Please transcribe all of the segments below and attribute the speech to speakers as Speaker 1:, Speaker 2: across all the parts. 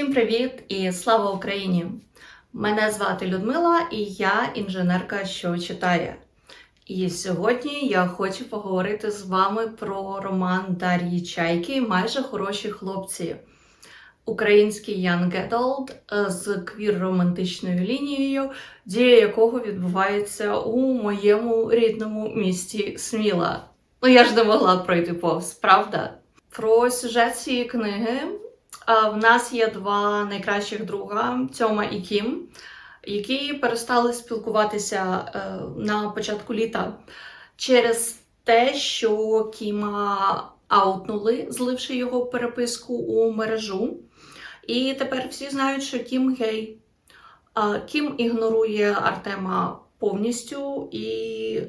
Speaker 1: Всім привіт і слава Україні! Мене звати Людмила і я інженерка, що читає. І сьогодні я хочу поговорити з вами про роман Дар'ї Чайки Майже хороші хлопці. Український Young Adult е, з квір-романтичною лінією, дія якого відбувається у моєму рідному місті Сміла. Ну я ж не могла пройти повз, правда? Про сюжет цієї книги в нас є два найкращих друга Тьома і Кім, які перестали спілкуватися е, на початку літа через те, що Кіма аутнули, зливши його переписку у мережу. І тепер всі знають, що Кім гей. Кім ігнорує Артема повністю, і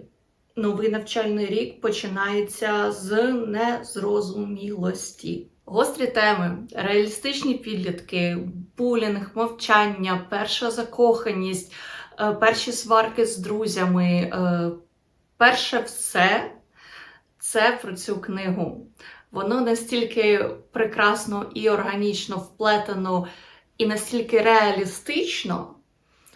Speaker 1: новий навчальний рік починається з незрозумілості. Гострі теми, реалістичні підлітки, булінг, мовчання, перша закоханість, е, перші сварки з друзями. е, Перше все це про цю книгу. Воно настільки прекрасно і органічно вплетено, і настільки реалістично,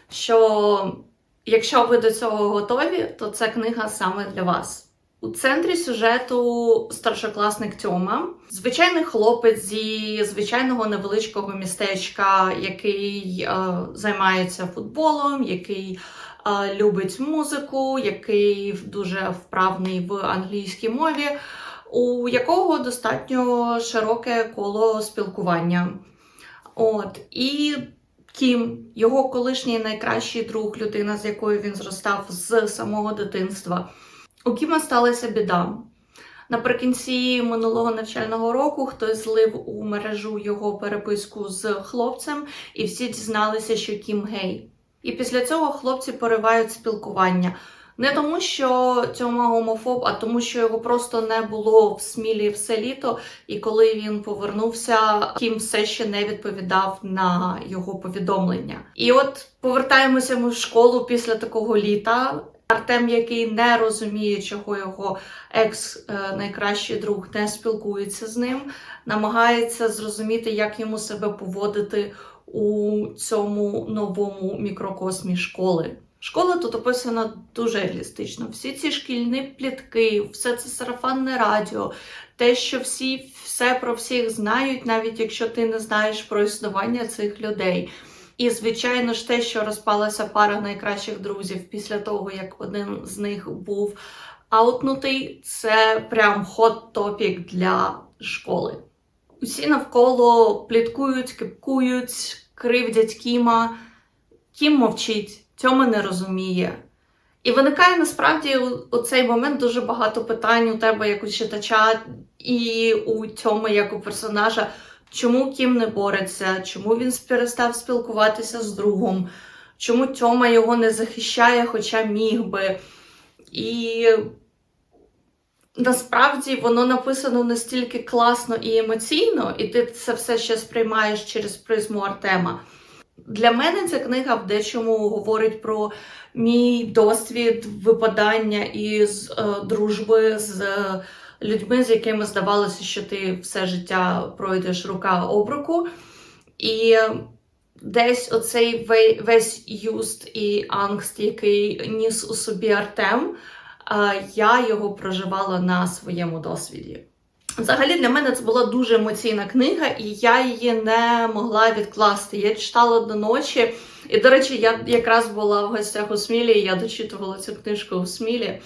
Speaker 1: що якщо ви до цього готові, то ця книга саме для вас. У центрі сюжету старшокласник Тьома, звичайний хлопець зі звичайного невеличкого містечка, який е, займається футболом, який е, любить музику, який дуже вправний в англійській мові, у якого достатньо широке коло спілкування. От і Кім, його колишній найкращий друг, людина, з якою він зростав з самого дитинства. У Кіма сталася біда. Наприкінці минулого навчального року хтось злив у мережу його переписку з хлопцем, і всі дізналися, що Кім гей. І після цього хлопці поривають спілкування. Не тому, що Тьома гомофоб, а тому, що його просто не було в смілі все літо, і коли він повернувся, Кім все ще не відповідав на його повідомлення. І от повертаємося ми в школу після такого літа. Артем, який не розуміє, чого його екс е, друг не спілкується з ним, намагається зрозуміти, як йому себе поводити у цьому новому мікрокосмі школи. Школа тут описана дуже реалістично. Всі ці шкільні плітки, все це сарафанне радіо, те, що всі все про всіх знають, навіть якщо ти не знаєш про існування цих людей. І, звичайно ж, те, що розпалася пара найкращих друзів після того, як один з них був аутнутий, це прям хот топік для школи. Усі навколо пліткують, кипкують, кривдять Кіма. Кім мовчить, Тьома не розуміє. І виникає насправді у, цей момент дуже багато питань у тебе, як у читача, і у Тьоми, як у персонажа. Чому Кім не бореться, чому він перестав спілкуватися з другом, чому Тьома його не захищає, хоча міг би. І насправді воно написано настільки класно і емоційно, і ти це все ще сприймаєш через призму Артема. Для мене ця книга в дечому говорить про мій досвід випадання із е, дружби з. Е, людьми, з якими здавалося, що ти все життя пройдеш рука об руку. І десь оцей весь юст і ангст, який ніс у собі Артем, я його проживала на своєму досвіді. Взагалі, для мене це була дуже емоційна книга, і я її не могла відкласти. Я читала до ночі. І, до речі, я якраз була в гостях у Смілі, і я дочитувала цю книжку у Смілі.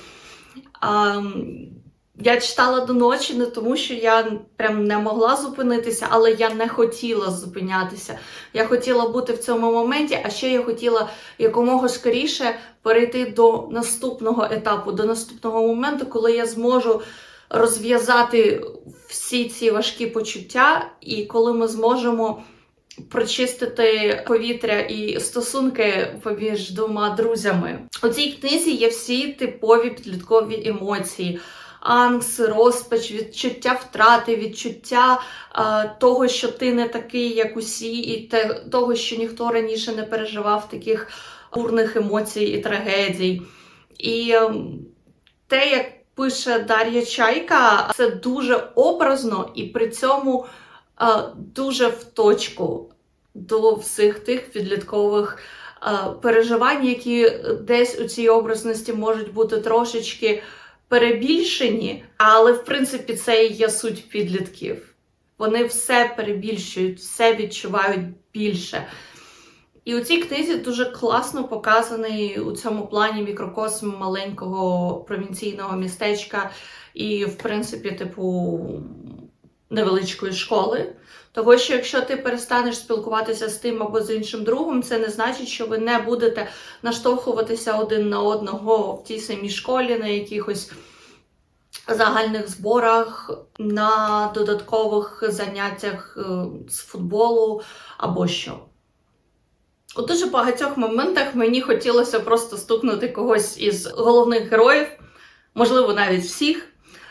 Speaker 1: Я читала до ночі не тому, що я прям не могла зупинитися, але я не хотіла зупинятися. Я хотіла бути в цьому моменті, а ще я хотіла якомога скоріше перейти до наступного етапу, до наступного моменту, коли я зможу розв'язати всі ці важкі почуття, і коли ми зможемо прочистити повітря і стосунки поміж двома друзями. У цій книзі є всі типові підліткові емоції ангс, розпач, відчуття втрати, відчуття е, того, що ти не такий, як усі, і те, того, що ніхто раніше не переживав таких бурних емоцій і трагедій. І е, те, як пише Дар'я Чайка, це дуже образно і при цьому е, дуже в точку. до всіх тих підліткових е, переживань, які десь у цій образності можуть бути трошечки перебільшені, але в принципі це і є суть підлітків. Вони все перебільшують, все відчувають більше. І у цій книзі дуже класно показаний у цьому плані мікрокосм маленького провінційного містечка і, в принципі, типу невеличкої школи. Того, що якщо ти перестанеш спілкуватися з тим або з іншим другом, це не значить, що ви не будете наштовхуватися один на одного в тій самій школі, на якихось загальних зборах, на додаткових заняттях е, з футболу або що. У дуже багатьох моментах мені хотілося просто стукнути когось із головних героїв, можливо, навіть всіх,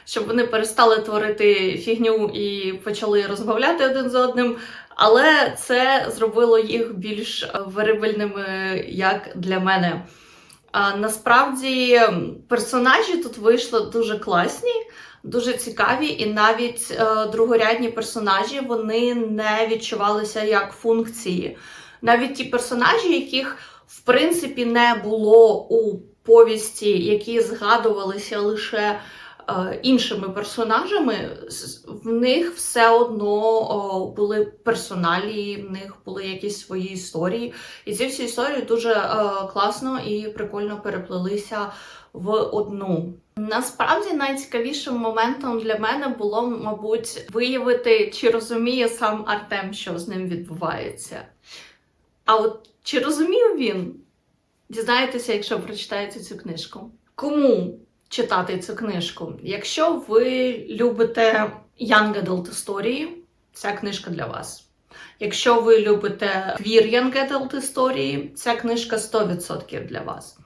Speaker 1: щоб вони перестали творити фігню і почали розмовляти один з одним. Але це зробило їх більш е, верибельними, як для мене. А насправді персонажі тут вийшли дуже класні, дуже цікаві, і навіть е, другорядні персонажі вони не відчувалися як функції. Навіть ті персонажі, яких в принципі не було у повісті, які згадувалися лише іншими персонажами, в них все одно були персоналії, в них були якісь свої історії. І ці всі історії дуже е, класно і прикольно переплелися в одну. Насправді найцікавішим моментом для мене було, мабуть, виявити, чи розуміє сам Артем, що з ним відбувається. А от чи розумів він? Дізнаєтеся, якщо прочитаєте цю книжку. Кому читати цю книжку? Якщо ви любите Young Adult історії, ця книжка для вас. Якщо ви любите Queer Young Adult історії, ця книжка 100% для вас.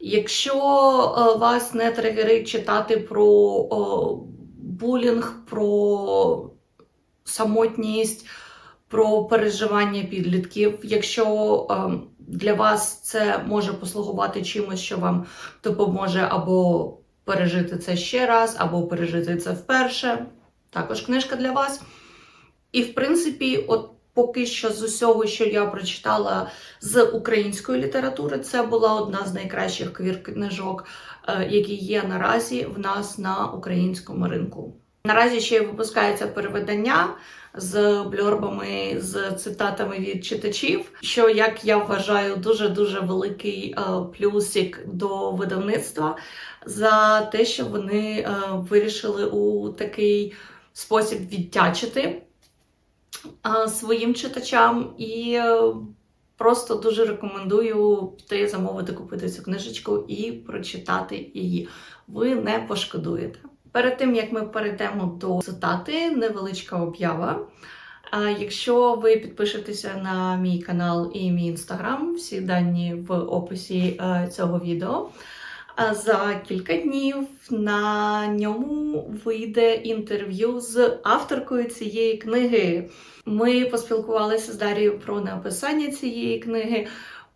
Speaker 1: Якщо е, вас не тригерить читати про о, булінг, про самотність, про переживання підлітків. Якщо е, для вас це може послугувати чимось, що вам допоможе або пережити це ще раз, або пережити це вперше, також книжка для вас. І, в принципі, от поки що з усього, що я прочитала з української літератури, це була одна з найкращих квір-книжок, е, які є наразі в нас на українському ринку. Наразі ще й випускається переведення з бльорбами, з цитатами від читачів, що, як я вважаю, дуже-дуже великий е, плюсик до видавництва за те, що вони е, вирішили у такий спосіб віддячити е, своїм читачам. І просто дуже рекомендую піти замовити, купити цю книжечку і прочитати її. Ви не пошкодуєте. Перед тим як ми перейдемо до цитати, невеличка об'ява. Якщо ви підпишетеся на мій канал і мій інстаграм, всі дані в описі е, цього відео. а За кілька днів на ньому вийде інтерв'ю з авторкою цієї книги. Ми поспілкувалися з Дарією про написання цієї книги,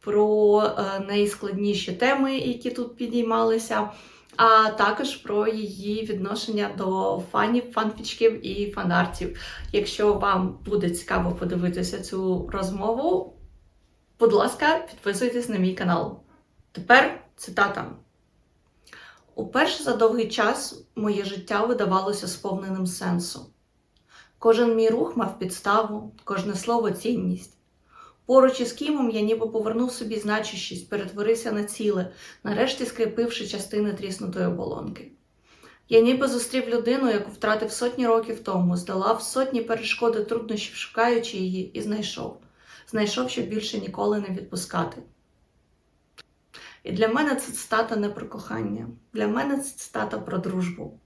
Speaker 1: про е, найскладніші теми, які тут підіймалися а також про її відношення до фанів, фанфічків і фанартів. Якщо вам буде цікаво подивитися цю розмову, будь ласка, підписуйтесь на мій канал. Тепер цитата. Уперше за довгий час моє життя видавалося сповненим сенсу. Кожен мій рух мав підставу, кожне слово цінність. Поруч із Кімом я ніби повернув собі значущість, перетворився на ціле, нарешті скріпивши частини тріснутої оболонки. Я ніби зустрів людину, яку втратив сотні років тому, здолав сотні перешкоди труднощів, шукаючи її, і знайшов. Знайшов, щоб більше ніколи не відпускати. І для мене це цитата не про кохання. Для мене це цитата про дружбу.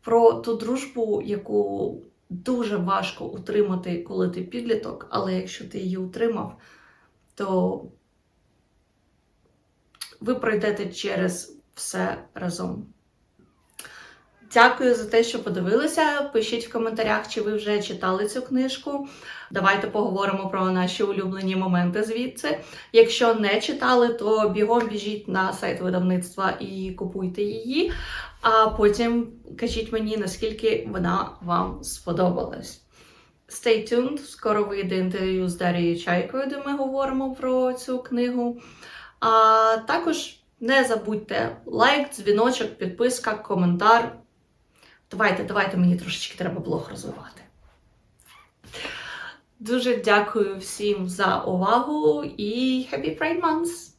Speaker 1: Про ту дружбу, яку дуже важко утримати, коли ти підліток, але якщо ти її утримав, то ви пройдете через все разом. Дякую за те, що подивилися. Пишіть в коментарях, чи ви вже читали цю книжку. Давайте поговоримо про наші улюблені моменти звідси. Якщо не читали, то бігом біжіть на сайт видавництва і купуйте її. А потім кажіть мені, наскільки вона вам сподобалась. Stay tuned, скоро вийде інтерв'ю з Дарією Чайкою, де ми говоримо про цю книгу. А також не забудьте лайк, дзвіночок, підписка, коментар. Давайте, давайте, мені трошечки треба блог розвивати. Дуже дякую всім за увагу і Happy Pride Month!